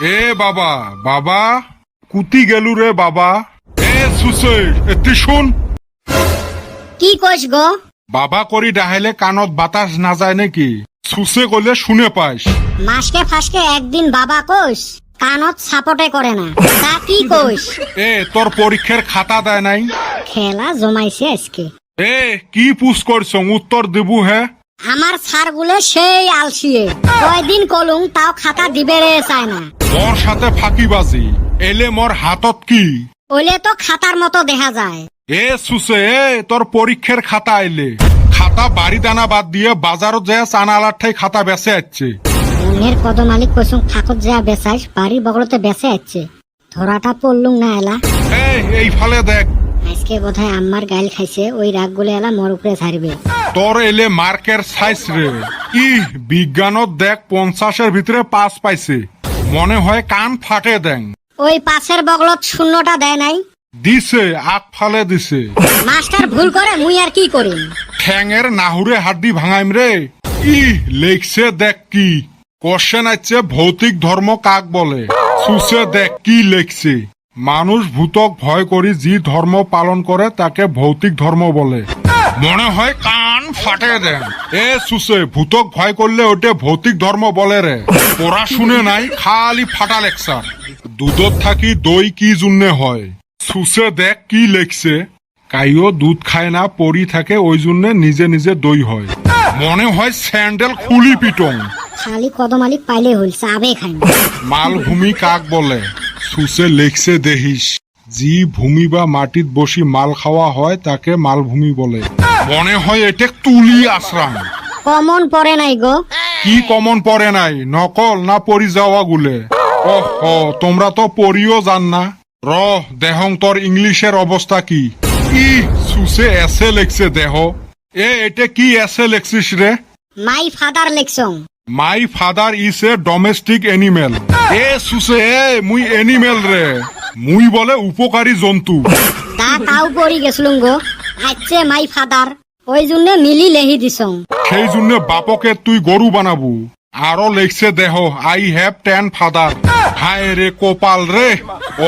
এ বাবা বাবা কুতি গেলু রে বাবা। এ সুসে এতি শুন। কি কইস গো? বাবা করি ডাহাইলে কানত বাতাস না যায় নাকি? সুসে গলে শুনে পাইস। মাসকে ফাসকে একদিন বাবা কইস কানত সাপোর্টে করে না। তা কি কইস? এ তোর পরীক্ষার খাতা দেয় নাই? খেলা জমাইছে আজকে। এ কি পুষ করছ উত্তর দেবু হ্যাঁ আমার স্যারগুলো সেই আলসিয়ে। কয়দিন কলুং তাও খাতা দিবে রে চায় না মোর সাথে ফাঁকিবাজি এলে মোর হাতত কি? ওইলে তো খাতার মতো দেখা যায়। এ সুসে এ তোর পরীক্ষার খাতা আইলে খাতা বাড়ি দানা বাদ দিয়ে বাজারত যায় চানা আলার ঠাই খাতা বেঁচে যাচ্ছে অন্যের কদমালিক কইসুং থাকত যা বেচাইস বাড়ির বগলতে বেঁচে যাচ্ছে ধরাটা পড়লুং না এলা। এই এই ফালে দেখ। আজকে বোধহয় আম্মার গাইল খাইছে ওই রাগগুলো এলা মোর উপরে ছাড়বে তোর এলে মার্কের সাইজ রে ই বিজ্ঞানত দেখ পঞ্চাশের ভিতরে পাস পাইছে। মনে হয় কান ফাটে দেন। ওই পাশের বগলত শূন্যটা দেয় নাই। দিছে আগ ফালে দিছে। মাস্টার ভুল করে মুই আর কি করিম ঠ্যাঙের নাহুরে হাড্ডি ভাঙাইম রে। ই লেখছে দেখ কি। কোশ্চেন আছে ভৌতিক ধর্ম কাক বলে? সুসে দেখ কি লেখছে? মানুষ ভূতক ভয় করি যে ধর্ম পালন করে তাকে ভৌতিক ধর্ম বলে। মনে হয় কান ফাটে দেন। এ সুসে ভূতক ভয় করলে ওটা ভৌতিক ধর্ম বলে রে। পড়া শুনে নাই খালি ফাটা লেকচার। দুধত থাকি দই কি জুন্নে হয়? সুসে দেখ কি লেখছে। কাইও দুধ খায় না পরি থাকে ওই জন্য নিজে নিজে দই হয়। মনে হয় স্যান্ডেল খুলি পিটং। খালি কদমালিক পাইলে হইল চাবে খাই মালভূমি কাক বলে সুসে লেখছে দেহিস। জি ভূমি বা মাটিত বসি মাল খাওয়া হয় তাকে মালভূমি বলে। মনে হয় এটা তুলি আশ্রাম। কমন পড়ে নাই গো। কি কমন পড়ে নাই? নকল না পরি যাওয়া গুলে। ওহ তোমরা তো পড়িও জান না। র দেহং তোর ইংলিশের অবস্থা কি? ই সুসে এসে লেখছে দেহ। এ এটা কি এসে লেখছিস রে? My father লেখছং my father is a domestic animal এ সুসে এ মুই এনিমেল রে। মুই বলে উপকারী জন্তু। তা তাও পড়ি গেছিলুম গো। আচ্ছা মাই ফাদার ওই জন্য মিলি লেহি দিছং। সেই জন্য বাপকে তুই গরু বানাবু। আরও লেখছে দেহ আই হ্যাভ টেন ফাদার। হায় রে কোপাল রে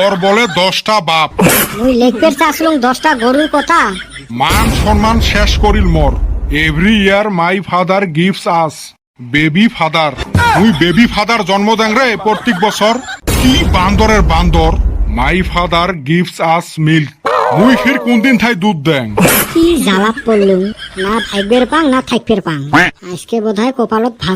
ওর বলে দশটা বাপ। মুই লেখপের চাইছিলুম দশটা গরুর কথা। মান সম্মান শেষ করিল মোর। Every year my father gives us baby father মুই বেবি ফাদার জন্ম দেন রে প্রত্যেক বছর। কি বান্দরের বান্দর। My father gives us milk মুই ফির কোন দিন থাই দুধ দেন? কি জ্বালাত পড়লু না থাইবের পাং, না থাকবের পাং। আজকে বোধহয় কপালত ভাত